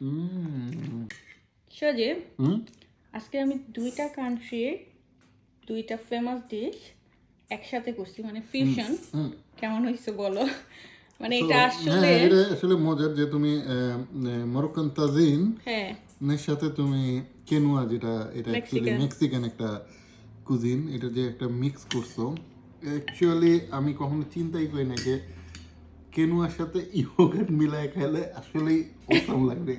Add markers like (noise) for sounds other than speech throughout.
হুম সজীব আজকে আমি দুইটা কান্ট্রির দুইটা ফেমাস ডিশ একসাথে করছি মানে ফিউশন কেমন হয়েছে বলো? (laughs) মানে এটা আসলে হ্যাঁ এটা আসলে মজার যে তুমি মরক্কান তাজিন হ্যাঁ। এর সাথে তুমি কেনুয়া যেটা এটা অ্যাকচুয়ালি মেক্সিকান একটা কুজিন এটা যে একটা মিক্স করছ। অ্যাকচুয়ালি আমি কখনো চিন্তাই করি না যে কেনুয়ার সাথে ইয়োগার্ট মিলায় খেলে আসলেই অসম লাগবে।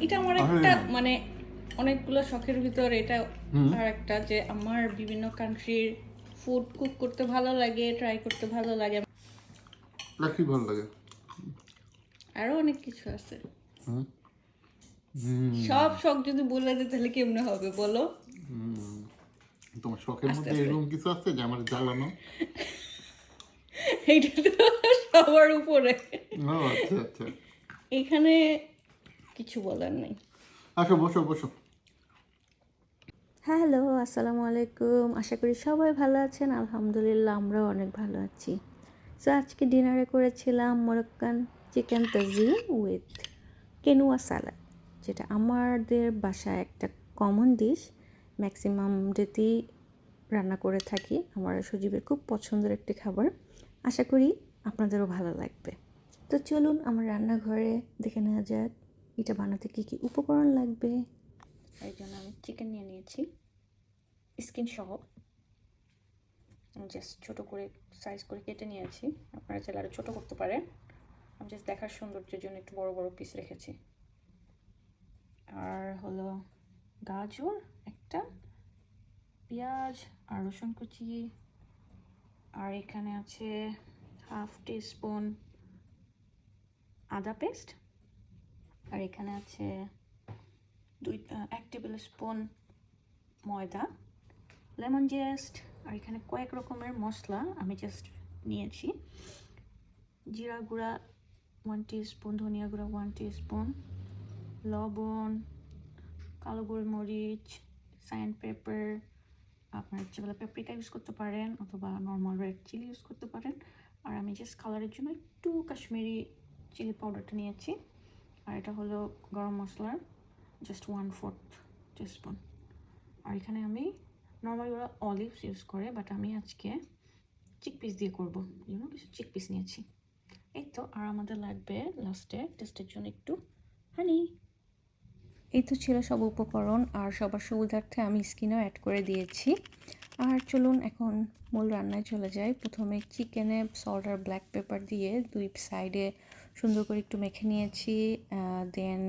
এটা আমার একটা মানে অনেকগুলো শখের ভিতর এটা আর একটা যে আমার বিভিন্ন কান্ট্রির ফুড কুক করতে ভালো লাগে ট্রাই করতে ভালো লাগে। রাখি ভালো লাগে। আরও অনেক কিছু আছে। সব শখ যদি বলে দিই তাহলে কেমনে হবে বলো? হুম। তোমার শখের মধ্যে এরকম কিছু আছে যে আমার জ্বালানো? (laughs) এইটা তো সবার উপরে। আচ্ছা আচ্ছা। এখানে কিছু বলার নেই। আসো বসো বসো। হ্যালো আসসালামু আলাইকুম। আশা করি সবাই ভালো আছেন। আলহামদুলিল্লাহ আমরাও অনেক ভালো আছি। সো আজকে ডিনারে করেছিলাম Moroccan chicken tagine with quinoa salad যেটা আমাদের বাসায় একটা কমন ডিশ ম্যাক্সিমাম ডেতেই রান্না করে থাকি। আমার সজীবের খুব পছন্দের একটি খাবার। আশা করি আপনাদেরও ভালো লাগবে। তো চলুন আমার রান্নাঘরে দেখে নেওয়া যাক, এটা বানাতে কী কী উপকরণ লাগবে? এই জন্য আমি চিকেন নিয়ে নিয়েছি স্কিন সহ। জাস্ট ছোটো করে সাইজ করে কেটে নিয়েছি। আপনারা চাইলে আরও ছোটো করতে পারেন। আমি জাস্ট দেখার সৌন্দর্যের জন্য একটু বড় বড় পিস রেখেছি। আর হলো গাজর, একটা পেঁয়াজ আর রসুন কুচি। আর এখানে আছে হাফ টি স্পুন আদা পেস্ট। আর এখানে আছে দুই এক টেবিল স্পুন ময়দা, লেমন জেস্ট আর এখানে কয়েক রকমের মশলা আমি জাস্ট নিয়েছি। জিরা গুঁড়া ওয়ান স্পুন ধনিয়া গুঁড়া ওয়ান স্পুন লবণ, কালো গোলমরিচ স্যান্ড পেপার আপনার ইচ্ছে করলে পেপরিকা ইউজ করতে পারেন অথবা নর্মাল রেড চিলি ইউজ করতে পারেন। আর আমি জাস্ট কালারের জন্য একটু কাশ্মীরি চিলি পাউডারটা নিয়েছি। আর এটা হলো গরম মশলার জাস্ট ওয়ান ফোর্থ টিস্পুন আর এখানে আমি নর্মালি ওরা অলিভস ইউজ করে বাট আমি আজকে চিক পিস দিয়ে করব। জন্য কিছু চিক পিস নিয়েছি। এই তো, আর আমাদের লাগবে লাস্টে টেস্টের জন্য একটু হানি এই তো ছিল সব উপকরণ আর সবার সুবিধার্থে আমি স্কিনও অ্যাড করে দিয়েছি। আর চলুন এখন মূল রান্নায় চলে যাই। প্রথমে চিকেনে সল্ট আর ব্ল্যাক পেপার দিয়ে দুই সাইডে সুন্দর করে একটু মেখে নিয়েছি দেন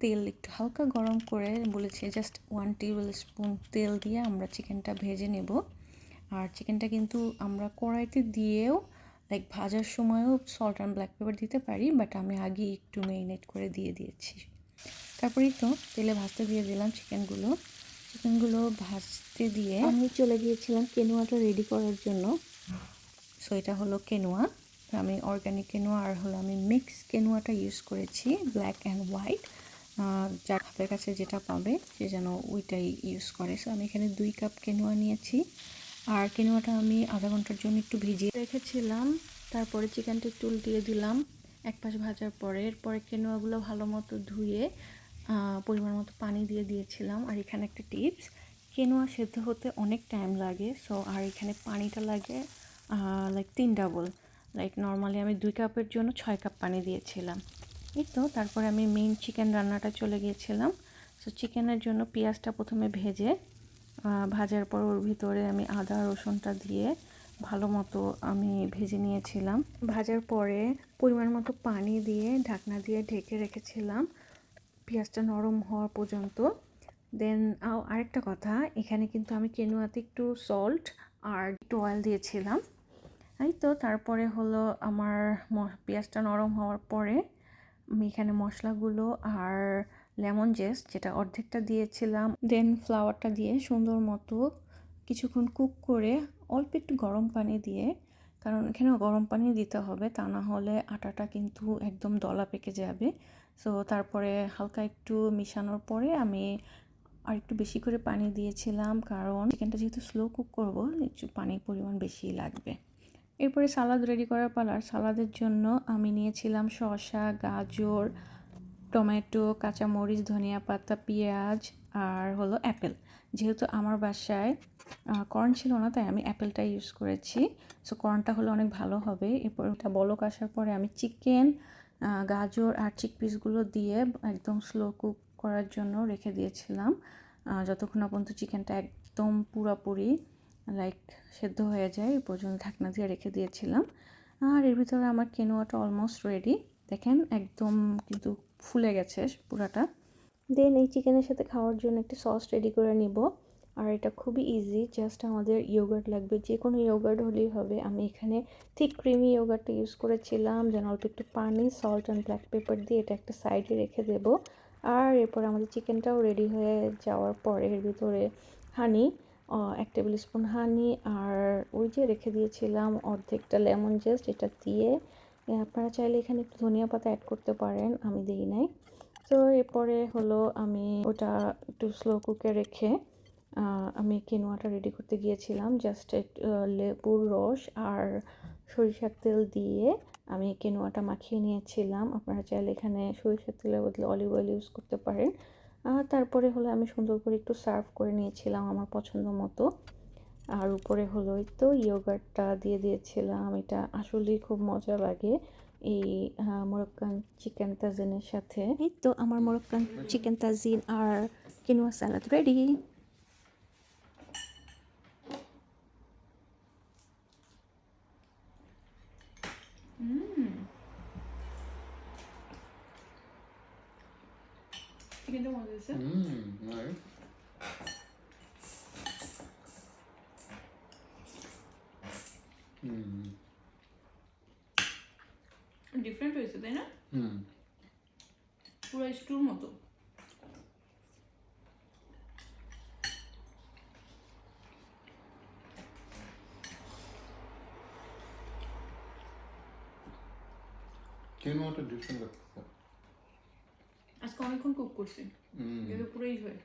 তেল একটু হালকা গরম করে বলেছি জাস্ট ওয়ান টেবিল স্পুন তেল দিয়ে আমরা চিকেনটা ভেজে নেব। আর চিকেনটা কিন্তু আমরা কড়াইতে দিয়েও লাইক ভাজার সময়ও সল্ট অ্যান্ড ব্ল্যাক পেপার দিতে পারি বাট আমি আগে একটু মেরিনেট করে দিয়ে দিয়েছি। তারপরেই তো তেলে ভাজতে দিয়ে দিলাম চিকেনগুলো। চিকেনগুলো ভাজতে দিয়ে আমি চলে গিয়েছিলাম কেনুয়াটা রেডি করার জন্য। সো এটা হলো কেনুয়া। আমি অর্গানিক কেনুয়া আর হলো আমি মিক্স কেনুয়াটা ইউজ করেছি ব্ল্যাক অ্যান্ড হোয়াইট যার হাতের কাছে যেটা পাবে সে যেন ওইটাই ইউজ করে। সো আমি এখানে দুই কাপ কেনুয়া নিয়েছি। আর কেনুয়াটা আমি আধা ঘণ্টার জন্য একটু ভিজিয়ে রেখেছিলাম। তারপরে চিকেনটা একটু দিয়ে দিলাম। এক পাশ ভাজার পরে। এরপরে কেনুয়াগুলো ভালো মতো ধুয়ে পরিমাণ মতো পানি দিয়ে দিয়েছিলাম। আর এখানে একটা টিপস, কেনোয়া সেদ্ধ হতে অনেক টাইম লাগে। সো আর এখানে পানিটা লাগে লাইক তিন ডাবল লাইক নর্মালি আমি দুই কাপের জন্য ছয় কাপ পানি দিয়েছিলাম। এই তো, তারপরে আমি মেইন চিকেন রান্নাটা চলে গিয়েছিলাম। সো চিকেনের জন্য পেঁয়াজটা প্রথমে ভেজে ভাজার পর ওর ভিতরে আমি আদা, রসুনটা দিয়ে ভালো মতো আমি ভেজে নিয়েছিলাম। ভাজার পরে পরিমাণ মতো পানি দিয়ে ঢাকনা দিয়ে ঢেকে রেখেছিলাম। পেঁয়াজটা নরম হওয়া পর্যন্ত। দেন আরেকটা কথা, এখানে কিন্তু আমি কেনুয়াতে একটু সল্ট আর একটু অয়েল দিয়েছিলাম। এই তো, তারপরে হলো আমার পেঁয়াজটা নরম হওয়ার পরে আমি এখানে মশলাগুলো আর লেমন জেস্ট যেটা অর্ধেকটা দিয়েছিলাম দেন ফ্লাওয়ারটা দিয়ে সুন্দর মতো কিছুক্ষণ কুক করে অল্প একটু গরম পানি দিয়ে কারণ এখানে গরম পানি দিতে হবে, তা না হলে আটাটা কিন্তু একদম দলা পেকে যাবে। সো তারপরে হালকা একটু মিশানোর পরে আমি আর একটু বেশি করে পানি দিয়েছিলাম, কারণ চিকেনটা যেহেতু স্লো কুক করব, একটু পানির পরিমাণ বেশি লাগবে। এরপরে সালাদ রেডি করার পালার সালাদের জন্য আমি নিয়েছিলাম শসা, গাজর টমেটো, কাঁচামরিচ ধনিয়া পাতা পেঁয়াজ আর হলো অ্যাপেল। যেহেতু আমার বাসায় কর্ন ছিল না, তাই আমি অ্যাপেলটা ইউজ করেছি। সো কর্নটা হলে অনেক ভালো হবে। এরপর ওটা বলক আসার পরে আমি চিকেন গাজর আর চিক পিসগুলো দিয়ে একদম স্লো কুক করার জন্য রেখে দিয়েছিলাম। যতক্ষণ পর্যন্ত চিকেনটা একদম পুরোপুরি লাইক সেদ্ধ হয়ে যায় এই পর্যন্ত ঢাকনা দিয়ে রেখে দিয়েছিলাম। আর এর ভিতরে আমার কেনোয়াটা অলমোস্ট রেডি দেখেন, একদম কিন্তু ফুলে গেছে পুরাটা। দেন এই চিকেনের সাথে খাওয়ার জন্য একটা সস রেডি করে নিব। আর এটা খুবই ইজি জাস্ট আমাদের ইয়োগার্ট লাগবে যে কোনো ইয়োগার্ট হলেই হবে। আমি এখানে ঠিক ক্রিমি ইয়োগার্টটা ইউজ করেছিলাম যেন অল্প একটু পানি সল্ট অ্যান্ড ব্ল্যাক পেপার দিয়ে এটা একটা সাইডে রেখে দেব। আর এরপর আমাদের চিকেনটাও রেডি হয়ে যাওয়ার পরে এর ভিতরে হানি এক টেবিল স্পুন হানি আর ওই যে রেখে দিয়েছিলাম অর্ধেকটা লেমন জাস্ট এটা দিয়ে আপনারা চাইলে এখানে একটু ধনিয়া পাতা অ্যাড করতে পারেন, আমি দিই নাই। তো এরপরে হলো আমি ওটা একটু স্লো কুকে রেখে আমি কিনোয়াটা রেডি করতে গিয়েছিলাম জাস্ট লেবুর রস আর সরিষার তেল দিয়ে আমি কিনোয়াটা মাখিয়ে নিয়েছিলাম। আপনারা চাইলে এখানে সরিষার তেলের বদলে অলিভ অয়েল ইউজ করতে পারেন। তারপরে হলো আমি সুন্দর করে একটু সার্ভ করে নিয়েছিলাম আমার পছন্দ মতো। আর উপরে হলো এই তো ইয়োগার্টটা দিয়ে দিয়েছিলাম। এটা আসলেই খুব মজা লাগে এই মোরক্কান চিকেন তাজিনের সাথে। এই তো আমার মোরক্কান চিকেন তাজিন আর quinoa salad ready nice hmm different হয়েছে তাই না? হুম। পুরো স্টুর মতো। কেনোয়াটা ডিফারেন্ট আজকে অনেকক্ষণ কুক করছি। এটা পুরোই হয়।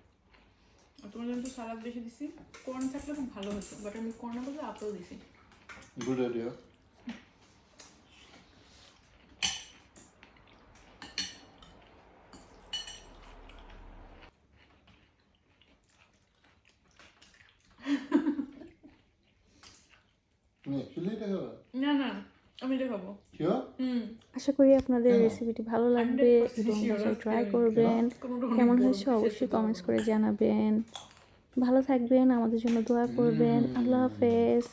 আর তোমার জন্য তো সালাদ বেশি দিছি। কর্ন থাকলে খুব ভালো হতো বাট আমি কর্ন বলতে আপেল দিছি। গুড আইডিয়া তুমি অ্যাকচুয়ালি এটা খাবা না না আমি এটা খাব আশা করি আপনাদের রেসিপিটি ভালো লাগবে এবং ট্রাই করবেন। কেমন হয়েছে অবশ্যই কমেন্টস করে জানাবেন। ভালো থাকবেন আমাদের জন্য দোয়া করবেন। আল্লাহ হাফেজ।